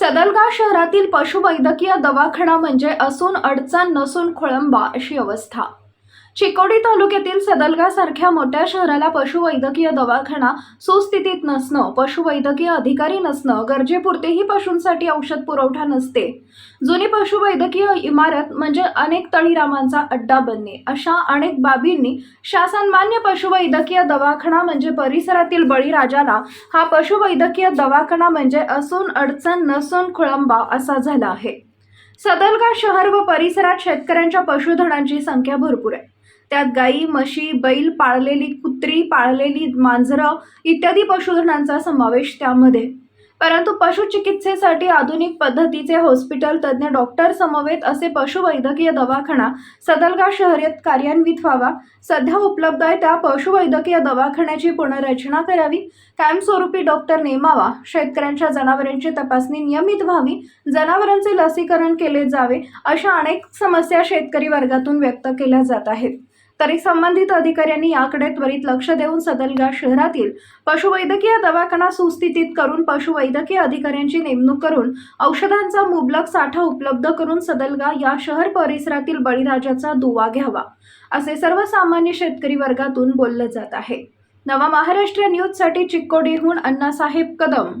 सदलगा शहरातील पशुवैद्यकीय दवाखाना म्हणजे असून अडचण नसून खोळंबा अशी अवस्था. चिकोडी तालुक्यातील सदलगा सारख्या मोठ्या शहराला पशुवैद्यकीय दवाखाना सुस्थितीत नसणं पशुवैद्यकीय अधिकारी नसणं गरजेपुरतेही पशूंसाठी औषध पुरवठा नसते. जुनी पशुवैद्यकीय इमारत म्हणजे अनेक तळीरामांचा अड्डा बनणे. अशा अनेक बाबींनी शासनमान्य पशुवैद्यकीय दवाखाना म्हणजे परिसरातील बळीराजाला हा पशुवैद्यकीय दवाखाना म्हणजे असून अडचण नसून खुळंबा असा झाला आहे. सदलगा शहर व परिसरात शेतकऱ्यांच्या पशुधनांची संख्या भरपूर आहे. त्यात गाई म्हशी बैल पाळलेली कुत्री पाळलेली मांजरं इत्यादी पशुधनांचा समावेश त्यामध्ये. परंतु पशुचिकित्सेसाठी आधुनिक पद्धतीचे हॉस्पिटल तज्ज्ञ डॉक्टर समवेत असे पशुवैद्यकीय दवाखाना सदलगा शहरात कार्यान्वित व्हावा. सध्या उपलब्ध आहे त्या पशुवैद्यकीय दवाखान्याची पुनर्रचना करावी. कायमस्वरूपी डॉक्टर नेमावा. शेतकऱ्यांच्या जनावरांची तपासणी नियमित व्हावी. जनावरांचे लसीकरण केले जावे अशा अनेक समस्या शेतकरी वर्गातून व्यक्त केल्या जात आहेत. तरी संबंधित अधिकाऱ्यांनी याकडे त्वरित लक्ष देऊन सदलगा शहरातील पशुवैद्यकीय दवाखाना सुस्थितीत करून पशुवैद्यकीय अधिकाऱ्यांची नेमणूक करून औषधांचा मुबलक साठा उपलब्ध करून सदलगा या शहर परिसरातील बळीराजाचा दुवा घ्यावा असे सर्वसामान्य शेतकरी वर्गातून बोललं जात आहे. नवा महाराष्ट्र न्यूजसाठी चिक्कोडीहून अण्णासाहेब कदम.